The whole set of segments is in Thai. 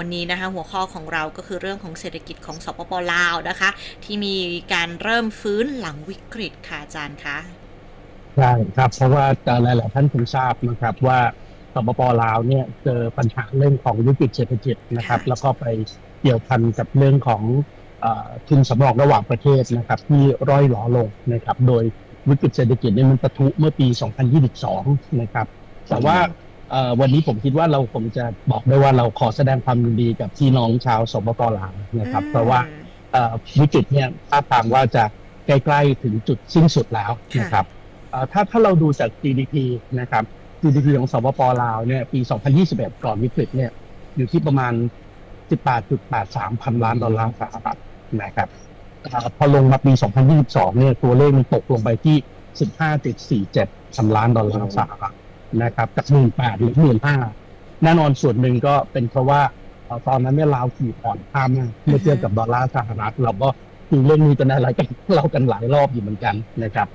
วันนี้นะคะหัวข้อของเราก็คือเรื่องของเศรษฐกิจของสปปลาวนะคะ ที่มีการเริ่มฟื้นหลังวิกฤตค่ะอาจารย์คะใช่ครับ เพราะว่าหลายๆท่านคงทราบนะครับว่าสปปลาวเนี่ยเจอปัญหาเรื่องของวิกฤตเศรษฐกิจนะครับ แล้วก็ไปเกี่ยวพันกับเรื่องของเออทุนสำรองระหว่างประเทศนะครับ ที่ร่อยหลอลงนะครับ โดยวิกฤตเศรษฐกิจเนี่ยมันปะทุเมื่อปี 2022 นะครับ แต่ว่าเอ่อ วันนี้ผมคิดว่าเราคงจะบอกได้ว่าเราขอแสดงความยินดีกับพี่น้องชาวสปปลาวนะครับ เพราะว่าเอ่อวิกฤตเนี่ยท่าทางว่าจะใกล้ๆถึงจุดสิ้นสุดแล้วนะครับเอ่อถ้าถ้าเราดูจาก GDP นะครับ GDP ของสปปลาวเนี่ยปี 2021 ก่อนวิกฤตเนี่ยอยู่ที่ประมาณ 18.83 พันล้านดอลลาร์สหรัฐนะครับเอ่อพอลงมาปี 2022 เนี่ยตัวเลขมันตกลงไปที่ 15.47พันล้านดอลลาร์สหรัฐ นะครับจาก18,000หรือ15,000แน่นอนส่วนหนึ่งก็เป็นเพราะว่าเอ่อตอนนั้นเนี่ยลาวขี่อ่อนค่ามากเมื่อเทียบกับดอลลาร์สหรัฐเราก็คือเรื่องนี้กันอะไรกันเล่ากันหลายรอบอยู่เหมือนกันนะครับ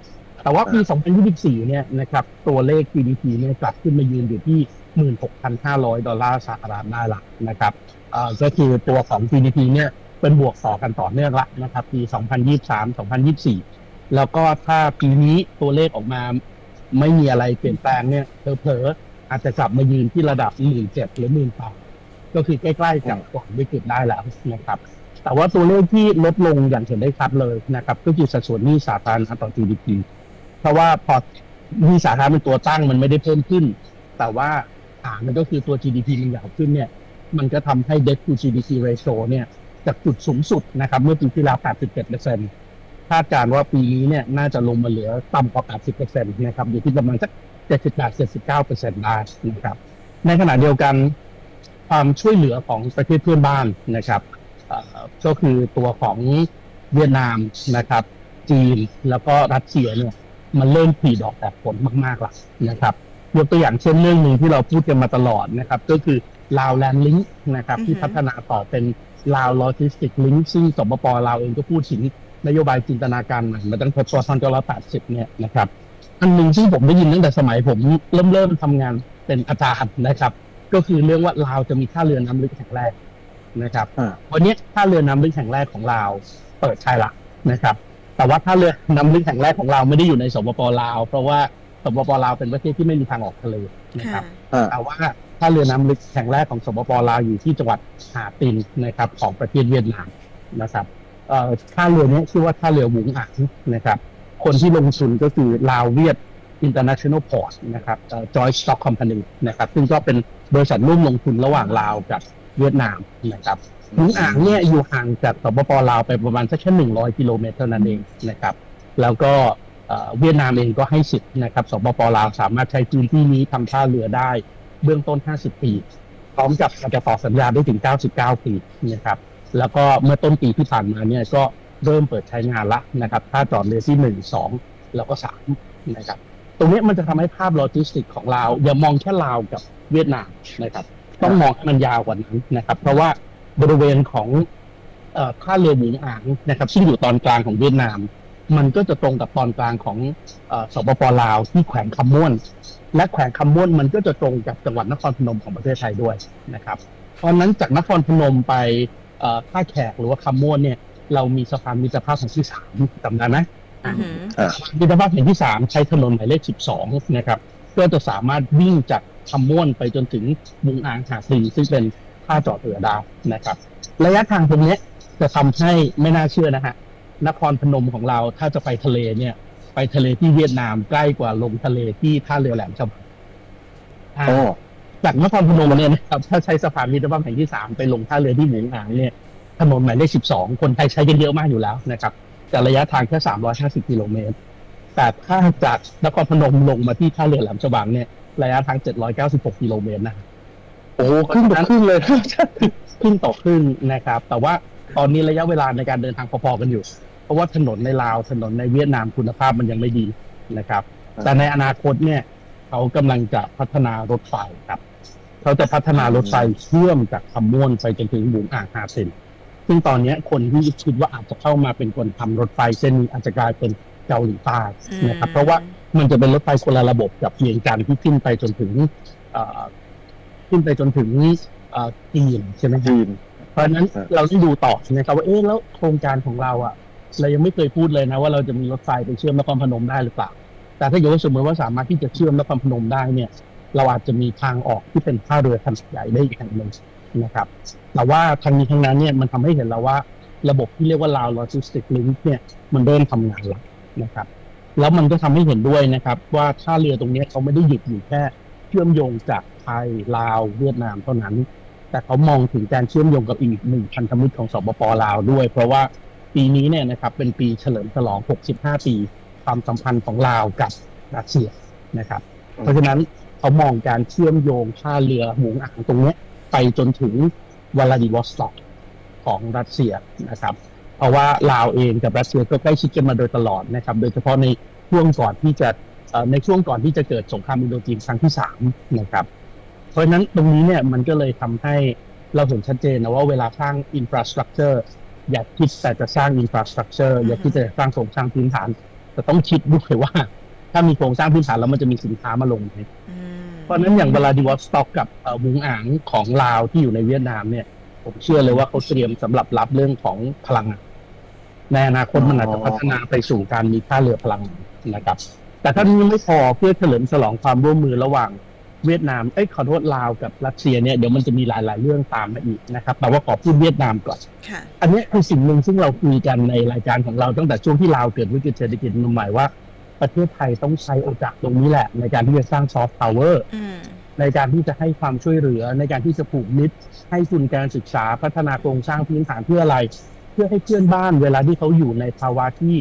แต่ว่าปี 2024 เนี่ยนะครับตัวเลข GDP เนี่ยกลับขึ้นมายืนอยู่ที่ 16,500 ดอลลาร์สหรัฐได้ละนะครับเอ่อก็คือตัวของ GDP เนี่ยเป็นบวกต่อกันต่อเนื่องละนะครับ ปี 2023 2024 แล้วก็ถ้าปีนี้ตัวเลขออกมา ไม่มีอะไรเปลี่ยนแปลงเนี่ยเผลอๆอาจจะกลับมายืนที่ระดับ17,000หรือ18,000ก็คือใกล้ๆกับก่อนวิกฤตได้แล้วนะครับแต่ว่าตัวเลขที่ลดลงอย่างเห็นได้ชัดเลยนะครับ ก็คือสัดส่วนหนี้สาธารณะต่อ GDP เพราะว่าพอหนี้สาธารณะเป็นตัวตั้งมันไม่ได้เพิ่มขึ้น แต่ว่าฐามันก็คือตัว GDP มันใหญ่ขึ้นเนี่ย มันก็ทำให้ debt to GDP ratio เนี่ยจากจุดสูงสุดนะครับ เมื่อปีที่แล้ว 87% คาดการณ์ว่าปีนี้เนี่ยน่าจะลงมาเหลือต่ำกว่า 80%นะครับอยู่ที่ประมาณสัก 78-79%ได้นะครับ ในขณะเดียวกันความช่วยเหลือของประเทศเพื่อนบ้านนะครับก็คือตัวของเวียดนามนะครับ จีนแล้วก็รัสเซียเนี่ยมันเริ่มผลิดอกแต่ผลมากๆแล้วนะครับยกตัวอย่างเช่นเรื่องหนึ่งที่เราพูดกันมาตลอดนะครับ ก็คือลาวแลนด์ลิงก์นะครับ ที่พัฒนาต่อเป็นลาวโลจิสติกลิงก์ซึ่งสปปลาวเองก็พูดถึง นโยบายจินตนาการใหม่มาตั้งแต่ปี2580 เนี่ยนะครับ อันหนึ่งที่ผมได้ยินตั้งแต่สมัยผมเริ่มเริ่มทำงานเป็นอาจารย์นะครับ ก็คือเรื่องว่าลาวจะมีท่าเรือน้ำลึกแห่งแรกนะครับอ่าวันนี้ท่าเรือน้ำลึกแห่งแรกของลาวเปิดใช้ละนะครับ แต่ว่าท่าเรือน้ำลึกแห่งแรกของเราไม่ได้อยู่ในสปปลาว เพราะว่าสปปลาวเป็นประเทศที่ไม่มีทางออกทะเลนะครับอ่าแต่ว่าท่าเรือน้ำลึกแห่งแรกของสปปลาวอยู่ที่จังหวัดหาตินนะครับ ของประเทศเวียดนามนะครับเอ่อ ท่าเรือนี้ชื่อว่าท่าเรือหวุงอังนะครับ คนที่ลงทุนก็คือลาวเวียด International Port นะครับเอ่อ Joint Stock Company นะครับ ซึ่งก็เป็นบริษัทร่วมลงทุนระหว่างลาวกับเวียดนามนะครับหวุงอ่างเนี่ยอยู่ห่างจากสปปลาวไปประมาณสักแค่หนึ่งร้อยกิโลเมตรเท่านั้นเองนะครับ แล้วก็เวียดนามเองก็ให้สิทธิ์นะครับสปปลาวสามารถใช้พื้นที่นี้ทำท่าเรือได้เบื้องต้น 50 ปี พร้อมกับอาจจะต่อสัญญาได้ถึง 99 ปีนะครับ แล้วก็เมื่อต้นปีที่ผ่านมาเนี่ยก็เริ่มเปิดใช้งานละนะครับท่าจอดเรือที่1 2แล้วก็3นะครับตรงนี้มันจะทำให้ภาพโลจิสติกของลาวอย่ามองแค่ลาวกับเวียดนามนะครับ ต้องมองให้มันยาวกว่านั้นนะครับ เพราะว่าบริเวณของท่าเรือหมูอ่างนะครับ ซึ่งอยู่ตอนกลางของเวียดนาม มันก็จะตรงกับตอนกลางของอสปปลาวที่แขวงคำม่วน และแขวงคำม่วนมันก็จะตรงกับจังหวัดนครพนมของประเทศไทยด้วยนะครับ เพราะนั้นจากนครพนมไป เอ่อท่าแขกหรือว่าคำม่วนเนี่ย เรามีสะพานมิตรภาพแห่งที่สามจำได้ไหมอือหือมิตรภาพแห่งที่สามใช้ถนนหมายเลขสิบสองนะครับก็จะสามารถวิ่งจากคำม่วนไปจนถึงมุงอ่างหาดลิงซึ่งเป็นท่าจอดเรือดาวนะครับ ระยะทางตรงเนี้ยจะทำให้ไม่น่าเชื่อนะฮะนครพนมของเราถ้าจะไปทะเลเนี่ย ไปทะเลที่เวียดนามใกล้กว่าลงทะเลที่ท่าเรือแหลมฉบังอ่าโอ้ จากนครพนมเนี่ยนะครับถ้าใช้สะพานมิตรภาพแห่งที่สามไปลงท่าเรือที่หมูอ่างเนี่ยถนนหมายเลขสิบสองคนไทยใช้กันเยอะมากอยู่แล้วนะครับแต่ระยะทางแค่สามร้อยห้าสิบกิโลเมตรแต่ถ้าจากนครพนมลงมาที่ท่าเรือแหลมฉบังเนี่ยระยะทางเจ็ดร้อยเก้าสิบหกกิโลเมตรนะโอ้ครึ่งต่อครึ่งเลยครึ่งต่อครึ่งนะครับ แต่ว่าตอนนี้ระยะเวลาในการเดินทางพอๆกันอยู่ เพราะว่าถนนในลาวถนนในเวียดนามคุณภาพมันยังไม่ดีนะครับ แต่ในอนาคตเนี่ย เขากำลังจะพัฒนารถไฟครับ เขาจะพัฒนารถไฟเชื่อมจากคำม่วนไปจนถึงบุงอ่างฮาเซนซึ่งตอนเนี้ยคนที่คิดว่าอาจจะเข้ามาเป็นคนทำรถไฟเส้นนี้อาจจะกลายเป็นเกาหลีใต้นะครับเพราะว่ามันจะเป็นรถไฟคนละระบบกับเวียงจันทร์ที่ขึ้นไปจนถึงเอ่อขึ้นไปจนถึงเอ่อจีนใช่ไหมครับจีนเพราะฉะนั้นครับเราต้องดูต่อนะครับว่าเอ๊ะแล้วโครงการของเราอะเรายังไม่เคยพูดเลยนะว่าเราจะมีรถไฟไปเชื่อมนครพนมได้หรือเปล่า แต่ถ้าเกิดว่าสมมติว่าสามารถที่จะเชื่อมนครพนมได้เนี่ย เราอาจจะมีทางออกที่เป็นท่าเรือขนาดใหญ่ได้อีกแห่งหนึ่งนะครับ แต่ว่าทางนี้ทางนั้นเนี่ยมันทำให้เห็นแล้วว่าระบบที่เรียกว่า Lao Logistic Link เนี่ยมันเริ่มทำงานแล้วนะครับ แล้วมันก็ทำให้เห็นด้วยนะครับ ว่าท่าเรือตรงนี้เขาไม่ได้หยุดอยู่แค่เชื่อมโยงจากไทยลาวเวียดนามเท่านั้น แต่เขามองถึงการเชื่อมโยงกับอีกหนึ่งพันธมิตรของสปปลาวด้วย เพราะว่าปีนี้เนี่ยนะครับเป็นปีเฉลิมฉลอง 65 ปี ความสัมพันธ์ของลาวกับรัสเซียนะครับ เพราะฉะนั้น เขามองการเชื่อมโยงท่าเรือหมูอ่างตรงนี้ไปจนถึงวลาดิวอสต็อกของรัสเซียนะครับ เพราะว่าลาวเองกับรัสเซียก็ใกล้ชิดกันมาโดยตลอดนะครับ โดยเฉพาะในช่วงก่อนที่จะในช่วงก่อนที่จะเกิดสงครามอินโดจีนครั้งที่สามนะครับ เพราะฉะนั้นตรงนี้เนี่ยมันก็เลยทำให้เราเห็นชัดเจนนะว่าเวลาสร้างอินฟราสตรักเจอร์อย่าคิดแต่จะสร้างอินฟราสตรักเจอร์อย่าคิดแต่จะสร้างโครงสร้างพื้นฐานแต่ต้องคิดด้วยว่า ถ้ามีโครงสร้างพื้นฐานแล้วมันจะมีสินค้ามาลงไหม ราะฉะนั้นอย่างเวลาดิวอสต็อกกับเอ่อวุงอ่างของลาวที่อยู่ในเวียดนามเนี่ย ผมเชื่อเลยว่าเขาเตรียมสำหรับรับเรื่องของพลังงานในอนาคตมันอาจจะพัฒนาไปสู่การมีท่าเรือพลังงานนะครับ แต่ถ้านี้ยังไม่พอเพื่อเฉลิมฉลองความร่วมมือระหว่างเวียดนามเอ้ยขอโทษลาวกับรัสเซียเนี่ยเดี๋ยวมันจะมีหลาย ๆ เรื่องตามมาอีกนะครับ แต่ว่าขอพูดเวียดนามก่อนค่ะอันนี้คือสิ่งหนึ่งซึ่งเราคุยกันในรายการของเราตั้งแต่ช่วงที่ลาวเกิดวิกฤตเศรษฐกิจใหม่ๆว่า ประเทศไทยต้องใช้โอกาสตรงนี้แหละ ในการที่จะสร้างซอฟต์พาวเวอร์อืมในการที่จะให้ความช่วยเหลือในการที่จะผูกมิตร ให้ทุนการศึกษาพัฒนาโครงสร้างพื้นฐานเพื่ออะไร เพื่อให้เพื่อนบ้านเวลาที่เขาอยู่ในภาวะที่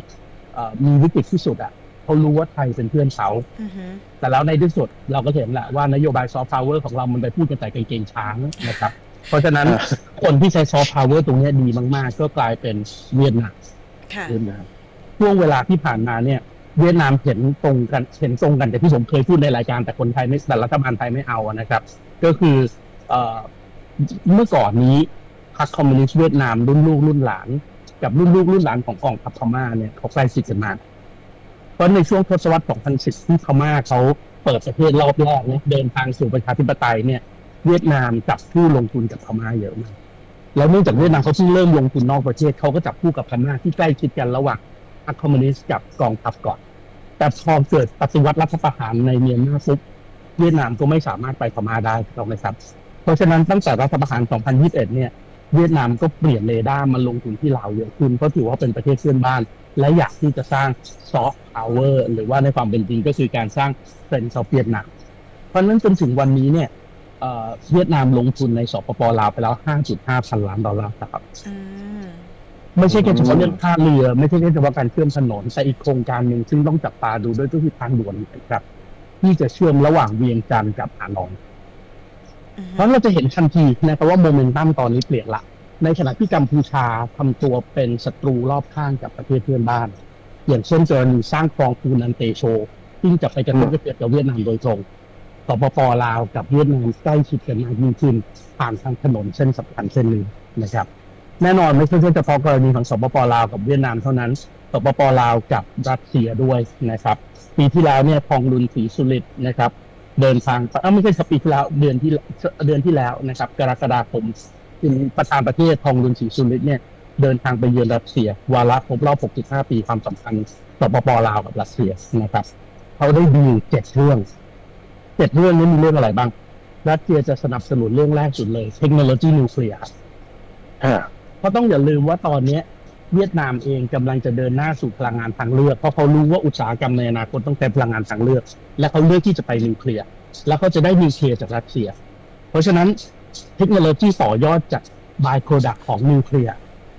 เอ่อมีวิกฤตที่สุดอะเขารู้ว่าไทยเป็นเพื่อนเขาอือฮึแต่แล้วในที่สุดเราก็เห็นแหละว่านโยบายซอฟต์พาวเวอร์ของเรามันไปพูดกันแต่กางเกงช้างนะครับ เพราะฉะนั้นอ่าคนที่ใช้ซอฟต์พาวเวอร์ตรงเนี้ยดีมาก ๆ ก็กลายเป็นเวียดนามค่ะเวียดนามช่วงเวลาที่ผ่านมาเนี่ย เวียดนามเห็นตรงกันเห็นตรงกันแต่ที่ผมเคยพูดในรายการแต่คนไทยไม่แต่รัฐบาลไทยไม่เอานะครับ ก็คือเอ่อเมื่อก่อนนี้พรรคคอมมิวนิสต์เวียดนามรุ่นลูกรุ่นหลาน กับรุ่นลูกรุ่นหลานของกองทัพพม่าเนี่ยเขาใกล้ชิดกันมากเพราะในช่วงทศวรรษ 2010 ที่พม่าเขาเปิดประเทศรอบแรกเนี่ยเดินทางสู่ประชาธิปไตยเนี่ยเวียดนามจับผู้ลงทุนกับพม่าเยอะมากแล้วเนื่องจากเวียดนามเขาเพิ่งเริ่มลงทุนนอกประเทศเขาก็จับคู่กับพม่าที่ใกล้ชิดกันระหว่างพรรคคอมมิวนิสต์กับกองทัพก่อน แต่พอเกิดปฏิวัติรัฐประหารในเมียนมาปุ๊บเวียดนามก็ไม่สามารถไปพม่าได้ถูกไหมครับ เพราะฉะนั้นตั้งแต่รัฐประหาร 2021 เนี่ยเวียดนามก็เปลี่ยนเรดาร์มาลงทุนที่ลาวเยอะขึ้นเพราะถือว่าเป็นประเทศเพื่อนบ้าน และอยากที่จะสร้างซอฟต์พาวเวอร์หรือว่าในความเป็นจริงก็คือการสร้างเป็นซอฟเวียดนามเพราะฉะนั้นจนถึงวันนี้เนี่ยเวียดนามลงทุนในสปปลาวไปแล้ว 5.5 พันล้านดอลลาร์สหรัฐ ไม่ใช่แค่เฉพาะเรื่องท่าเรือ ไม่ใช่แค่เฉพาะการเชื่อมถนนแต่อีกโครงการหนึ่งซึ่งต้องจับตาดูด้วยก็คือทางด่วนนะครับ ที่จะเชื่อมระหว่างเวียงจันทร์กับฮานอยอือฮึเพราะเราจะเห็นทันทีนะครับว่าโมเมนตัมตอนนี้เปลี่ยนละ ในขณะที่กัมพูชาทำตัวเป็นศัตรูรอบข้างกับประเทศเพื่อนบ้าน อย่างเช่นกรณีสร้างคลองปูนันเตโชซึ่งจะไปกระทบกระเทือนกับเวียดนามโดยตรงสปปลาวกับเวียดนามใกล้ชิดกันมากยิ่งขึ้นผ่านทางถนนเส้นสำคัญเส้นหนึ่งนะครับ แน่นอนไม่ใช่แค่เฉพาะกรณีของสปปลาวกับเวียดนามเท่านั้นสปปลาวกับรัสเซียด้วยนะครับ ปีที่แล้วเนี่ยพองลุนศรีสุริตนะครับ เดินทางเอ้าไม่ใช่สปีที่แล้วเดือนที่เดือนที่แล้วนะครับ กรกฎาคมประธานประเทศพองลุนศรีสุริตเนี่ยเดินทางไปเยือนรัสเซีย วาระครบรอบ 65 ปีความสัมพันธ์สปปลาวกับรัสเซียนะครับเขาได้ดีเจ็ดเรื่องเจ็ดเรื่องนี้มีเรื่องอะไรบ้างรัสเซียจะสนับสนุนเรื่องแรกสุดเลย เทคโนโลยีนิวเคลียร์ เพราะต้องอย่าลืมว่าตอนเนี้ย เวียดนามเองกำลังจะเดินหน้าสู่พลังงานทางเลือก เพราะเขารู้ว่าอุตสาหกรรมในอนาคตต้องใช้พลังงานทางเลือก และเขาเลือกที่จะไปนิวเคลียร์แล้วเขาจะได้นิวเคลียร์จากรัสเซีย เพราะฉะนั้นเทคโนโลยีต่อยอดจากบายโปรดักของนิวเคลียร์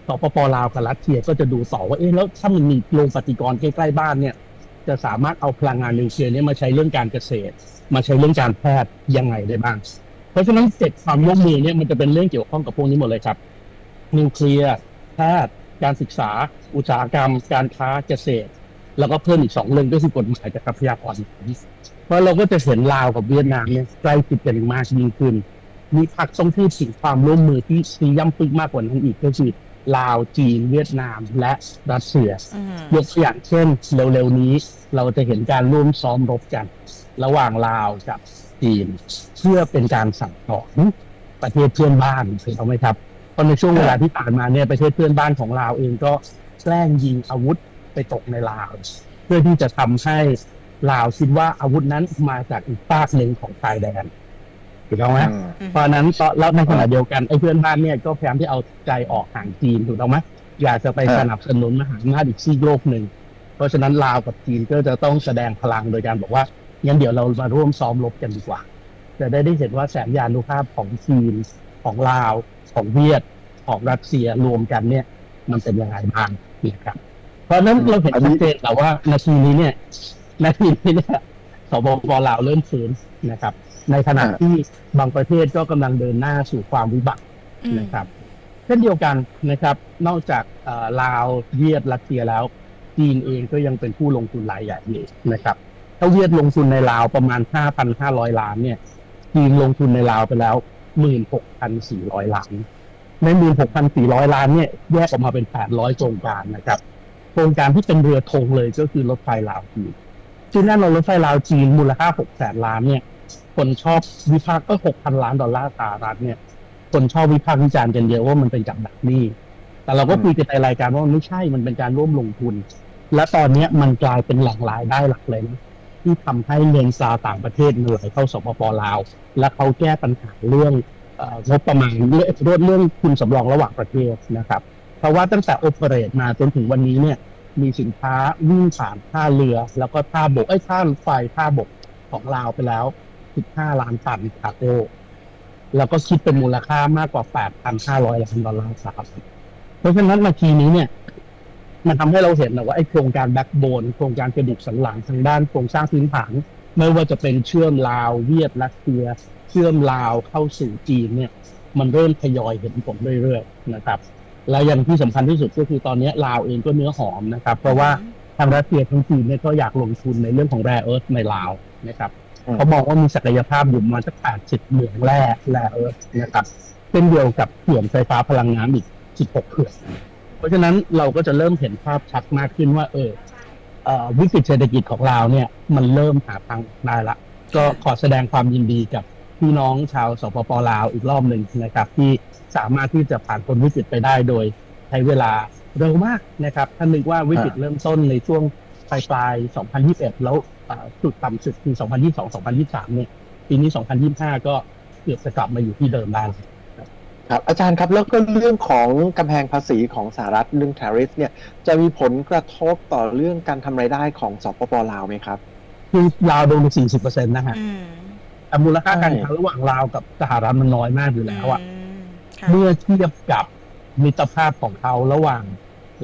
สปปลาวกับรัสเซียก็จะดูต่อว่าเอ๊ะแล้วถ้ามันมีโรงปฏิกรณ์ใกล้ๆบ้านเนี่ย จะสามารถเอาพลังงานนิวเคลียร์เนี้มาใช้เรื่องการเกษตร มาใช้เรื่องการแพทย์ยังไงได้บ้าง เพราะฉะนั้นเจ็ดความร่วมมือเนี่ยมันจะเป็นเรื่องเกี่ยวข้องกับพวกนี้หมดเลยครับ นิวเคลียร์แพทย์การศึกษา อุตสาหกรรม การค้าเกษตร แล้วก็เพิ่มอีกสองเรื่องก็คือกฎหมายกับทรัพยากรเพราะเราก็จะเห็นลาวกับเวียดนามเนี่ยใกล้ชิดกันมากยิ่งขึ้น มีพักต้องพูดถึงความร่วมมือที่ซีย่ำปึกมากกว่านั้นอีกก็คือลาวจีน เวียดนาม และรัสเซียอืมยกตัวอย่างเช่นเร็วๆนี้ เราจะเห็นการร่วมซ้อมรบกัน ระหว่างลาวกับจีน เพื่อเป็นการสั่งสอนประเทศเพื่อนบ้านถูกต้องไหมครับเพ ราะในช่วงเวลาที่ผ่านมาเนี่ยประเทศเพื่อนบ้านของลาวเองก็แกล้งยิงอาวุธไปตกในลาว เพื่อที่จะทำให้ลาวคิดว่าอาวุธนั้นมาจากอีกฝากหนึ่งของชายแดนถูกต้องไหมอืมเพราะฉะนั้นก็แล้วในขณะเดียวกันไอ้เพื่อนบ้านเนี่ยก็พยายามที่เอาใจออกห่างจีนถูกต้องไหมอยากจะไปครับสนับสนุนมหาอำนาจอีกซีกโลกหนึ่ง เพราะฉะนั้นลาวกับจีนก็จะต้องแสดงพลังโดยการบอกว่างั้นเดี๋ยวเรามาร่วมซ้อมรบกันดีกว่า จะได้ได้เห็นว่าแสนยานุภาพของจีนของลาว ของเวียดของรัสเซียรวมกันเนี่ย มันเป็นยังไงบ้างนะครับ เพราะฉะนั้นเราเห็นอันนี้ชัดเจนแล้วว่านาทีนี้เนี่ยนาทีนี้เนี่ยสบปลาวเริ่มฟื้นนะครับ ในขณะที่บางประเทศก็กำลังเดินหน้าสู่ความวิบัติอืมนะครับ เช่นเดียวกันนะครับ นอกจากเอ่อลาวเวียดรัสเซียแล้วจีนเองก็ยังเป็นผู้ลงทุนรายใหญ่เลยนะครับถ้าเวียดลงทุนในลาวประมาณ 5,500 ล้านเนี่ยจีนลงทุนในลาวไปแล้ว 16,400ล้าน ใน16,400ล้านเนี่ยแยกออกมาเป็น800โครงการนะครับ โครงการที่เป็นเรือธงเลยก็คือรถไฟลาวจีนซึ่งแน่นอนรถไฟลาวจีนมูลค่า600,000ล้านเนี่ย คนชอบวิพากษ์ก็6,000ล้านดอลลาร์สหรัฐเนี่ย คนชอบวิพากษ์วิจารณ์กันเยอะว่ามันเป็นกับดักหนี้ แต่เราก็คุยกันในรายการว่ามันไม่ใช่มันเป็นการร่วมลงทุน และตอนเนี้ยมันกลายเป็นแหล่งรายได้หลักเลยนะ ที่ทำให้เงินซาต่างประเทศมันไหลเข้าสปปลาว และเขาแก้ปัญหาเรื่องงบประมาณเรื่องเรื่องเรื่องทุนสำรองระหว่างประเทศนะครับเพราะว่าตั้งแต่โอเปเรตมาจนถึงวันนี้เนี่ยมีสินค้าวิ่งผ่านท่าเรือ แล้วก็ท่าบกไอ้ท่ารถไฟท่าบกของลาวไปแล้ว 15 ล้านตันคาร์โก้แล้วก็คิดเป็นมูลค่ามากกว่า 8,500 ล้านดอลลาร์สหรัฐเพราะฉะนั้นนาทีนี้เนี่ย มันทำให้เราเห็นนะว่าไอ้โครงการแบ็กโบนโครงการกระดูกสันหลังทางด้านโครงสร้างพื้นฐานไม่ว่าจะเป็นเชื่อมลาวเวียดรัสเซีย เชื่อมลาวเข้าสู่จีนเนี่ยมันเริ่มทยอยเห็นผลเรื่อยๆนะครับแล้วอย่างที่สำคัญที่สุดก็คือตอนนี้ลาวเองก็เนื้อหอมนะครับ เพราะว่าทางรัสเซียทั้งจีนเนี่ยก็อยากลงทุนในเรื่องของแร่เอิร์ธในลาวนะครับอืมเขามองว่ามีศักยภาพอยู่ประมาณสักแปดสิบเหมืองแร่แร่เอิร์ธนะครับเช่นเดียวกับเขื่อนไฟฟ้าพลังงานอีกสิบหกเขื่อน เพราะฉะนั้นเราก็จะเริ่มเห็นภาพชัดมากขึ้นว่า เออวิกฤตเศรษฐกิจของเราเนี่ย มันเริ่มหาทางได้ละ ก็ขอแสดงความยินดีกับพี่น้องชาวสปปลาวอีกรอบหนึ่งนะครับ ที่สามารถที่จะผ่านพ้นวิกฤตไปได้โดยใช้เวลาเร็วมากนะครับท่านนึกว่าวิกฤตเริ่มต้นในช่วงปลายปลาย 2021 แล้วเอ่อจุดต่ำสุดคือ 2022 2023 เนี่ย ปีนี้ 2025 ก็เกือบจะกลับมาอยู่ที่เดิมได้แล้ว ครับอาจารย์ครับแล้วก็เรื่องของกำแพงภาษีของสหรัฐเรื่อง tariff เนี่ยจะมีผลกระทบต่อเรื่องการทำรายได้ของสปปลาวไหมครับ คือลาวโดนไป40%นะฮะอืมแต่มูลค่าการใช่ค้าระหว่างลาวกับสหรัฐมันน้อยมากอยู่แล้วอะมค่ะเมื่อเทียบกับมิตรภาพของเขาระหว่าง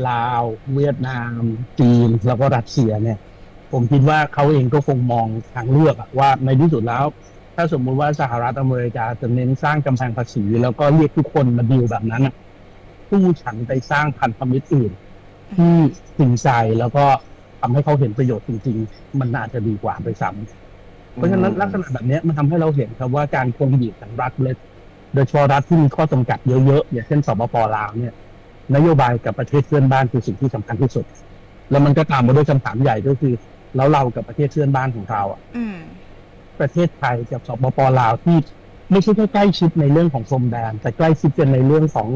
ลาว เวียดนาม จีนแล้วก็รัสเซียเนี่ย ผมคิดว่าเขาเองก็คงมองทางเลือกอะว่าในที่สุดแล้ว ถ้าสมมุติว่าสหรัฐอเมริกาจะเน้นสร้างกำแพงภาษี แล้วก็เรียกทุกคนมาดีลแบบนั้นอะผู้ฉันไปสร้างพันธมิตรอื่น ที่จริงใจแล้วก็ทำให้เขาเห็นประโยชน์จริง ๆ มันอาจจะดีกว่าไปซ้ำเพราะฉะนั้นลักษณะแบบเนี้ยมันทำให้เราเห็นครับว่าการคงบีบของรัฐเล็กโดยเฉพาะรัฐที่มีข้อจำกัดเยอะๆอย่างเช่นสปปลาวเนี่ย นโยบายกับประเทศเพื่อนบ้านคือสิ่งที่สำคัญที่สุด แล้วมันก็ตามมาด้วยคำถามใหญ่ก็คือ แล้วเรากับประเทศเพื่อนบ้านของเราอะอืม ประเทศไทยกับสปปลาวที่ไม่ใช่แค่ใกล้ชิดในเรื่องของพรมแดน แต่ใกล้ชิดกันในเรื่องของ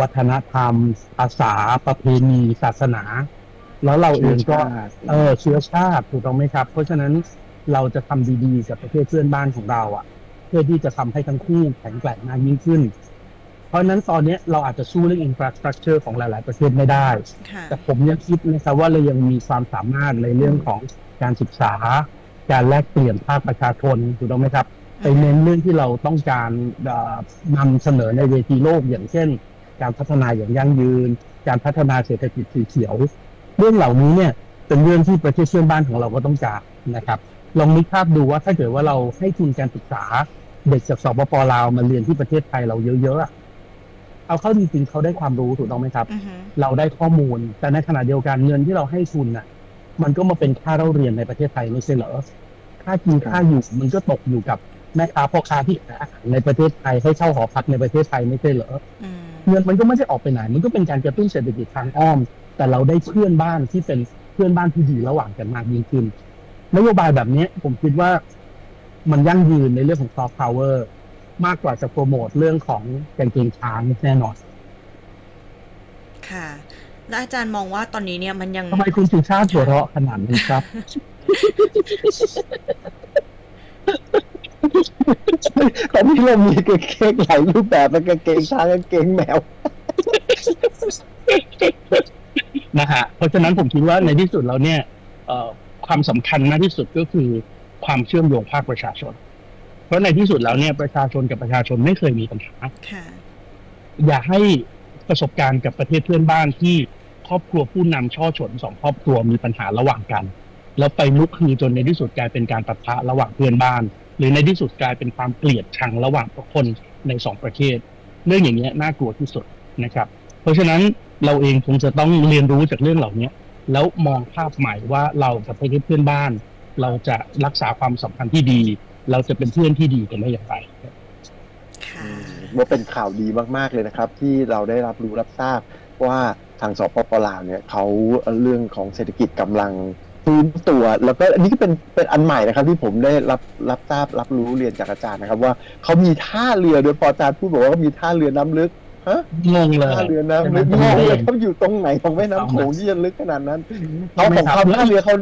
วัฒนธรรม ภาษา ประเพณี ศาสนา แล้วเราเองก็เออเชื้อชาติถูกต้องไหมครับ เพราะฉะนั้นเราจะทำดีๆ กับประเทศเพื่อนบ้านของเราอะ เพื่อที่จะทำให้ทั้งคู่แข็งแกร่งมากยิ่งขึ้น เพราะฉะนั้นตอนเนี้ยเราอาจจะสู้เรื่องอินฟราสตรักเจอร์ของหลาย ๆ ประเทศไม่ได้ค่ะแต่ผมยังคิดนะครับว่าเรายังมีความสามารถในเรื่องของการศึกษา การแลกเปลี่ยนภาคประชาชนถูกต้องไหมครับไปเน้นเรื่องที่เราต้องการเอ่อนำเสนอในเวทีโลกอย่างเช่น การพัฒนาอย่างยั่งยืน การพัฒนาเศรษฐกิจสีเขียว เรื่องเหล่านี้เนี่ยเป็นเรื่องที่ประเทศเพื่อนบ้านของเราก็ต้องการนะครับ ลองนึกภาพดูว่าถ้าเกิดว่าเราให้ทุนการศึกษา เด็กจากสปปลาวมาเรียนที่ประเทศไทยเราเยอะๆอะเอาเข้าจริงๆเขาได้ความรู้ถูกต้องไหมครับอือหือเราได้ข้อมูลแต่ในขณะเดียวกันเงินที่เราให้ทุนน่ะ มันก็มาเป็นค่าเราเรียนในประเทศไทยไม่ใช่เหรอค่ากินค่าอยู่มันก็ตกอยู่กับแม่ค้าพ่อค้าที่ขายอาหารในประเทศไทยให้เช่าหอพักในประเทศไทยไม่ใช่เหรออืมเงินมันก็ไม่ได้ออกไปไหน มันก็เป็นการกระตุ้นเศรษฐกิจทางอ้อม แต่เราได้เพื่อนบ้านที่เป็นเพื่อนบ้านที่ดีระหว่างกันมากยิ่งขึ้นนโยบายแบบนี้ผมคิดว่ามันยั่งยืนในเรื่องของซอฟต์พาวเวอร์มากกว่าจะโปรโมทเรื่องของกางเกงช้างแน่นอน ค่ะ แล้วอาจารย์มองว่าตอนนี้เนี่ยมันยังทำไมคุณสุชาติหัวเราะขนาดนี้ครับ ตอนนี้เรามีกางเกงหลายรูปแบบเป็นกางเกงช้างกางเกงแมว นะฮะเพราะฉะนั้นผมคิดว่าในที่สุดแล้วเนี่ยเอ่อความสำคัญมากที่สุดก็คือความเชื่อมโยงภาคประชาชน เพราะในที่สุดแล้วเนี่ยประชาชนกับประชาชนไม่เคยมีปัญหา ค่ะ อย่าให้ ประสบการณ์กับประเทศเพื่อนบ้านที่ครอบครัวผู้นำช่อฉนสองครอบครัวมีปัญหาระหว่างกัน แล้วไปลุกคือจนในที่สุดกลายเป็นการปะทะระหว่างเพื่อนบ้าน หรือในที่สุดกลายเป็นความเกลียดชังระหว่างคนในสองประเทศ เรื่องอย่างเงี้น่ากลัวที่สุดนะครับ เพราะฉะนั้นเราเองคงจะต้องเรียนรู้จากเรื่องเหล่านี้แล้วมองภาพใหม่ว่าเรากับประเทศเพื่อนบ้าน เราจะรักษาความสัมพันธ์ที่ดี เราจะเป็นเพื่อนที่ดีกันได้อย่างไรค่ะ ว่าเป็นข่าวดีมากๆเลยนะครับ ที่เราได้รับรู้รับทราบว่าทางสปปลาวเนี่ยเขาเรื่องของเศรษฐกิจกำลังฟื้นตัว แล้วก็อันนี้ก็เป็นเป็นอันใหม่นะครับ ที่ผมได้รับรับทราบรับรู้เรียนจากอาจารย์นะครับ ว่าเขามีท่าเรือโดยพออาจารย์พูดบอกว่าเขามีท่าเรือน้ำลึกฮะงงเลยท่าเรือน้ำลึกใช่ไหงมงเลยเขาอยู่ตรงไหนของแม่น้ำโขงที่จะลึกขนาดนั้นเขาไม่ของครัเขาบท่าเรือเขา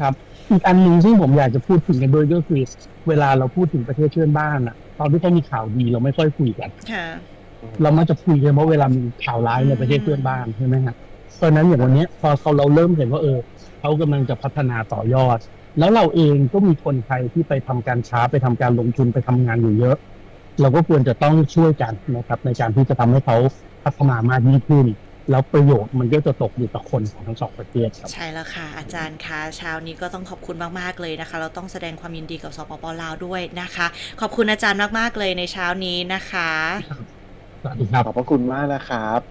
ครับ อีกอันหนึ่งที่ผมอยากจะพูดถึงกันด้วยก็คือเวลาเราพูดถึงประเทศเพื่อนบ้านอะ ตอนที่เขามีข่าวดีเราไม่ค่อยคุยกัน ค่ะ เรามักจะคุยกันเพราะเวลามีข่าวร้ายในประเทศเพื่อนบ้านใช่ไหมฮะเพราะฉะนั้นอย่างวันเนี้ยพอเขาเราเริ่มเห็นว่าเออเขากำลังจะพัฒนาต่อยอด แล้วเราเองก็มีคนไทยที่ไปทำการค้าไปทำการลงทุนไปทำงานอยู่เยอะ เราก็ควรจะต้องช่วยกันนะครับในการที่จะทำให้เขาพัฒนามากยิ่งขึ้น แล้วประโยชน์มันก็จะตกอยู่กับคนของทั้งสองประเทศครับใช่แล้วค่ะ อาจารย์คะเช้านี้ก็ต้องขอบคุณมากๆเลยนะคะ เราต้องแสดงความยินดีกับสปปลาวด้วยนะคะ ขอบคุณอาจารย์มากๆเลยในเช้านี้นะคะ สวัสดีครับขอบพระคุณมากนะครับ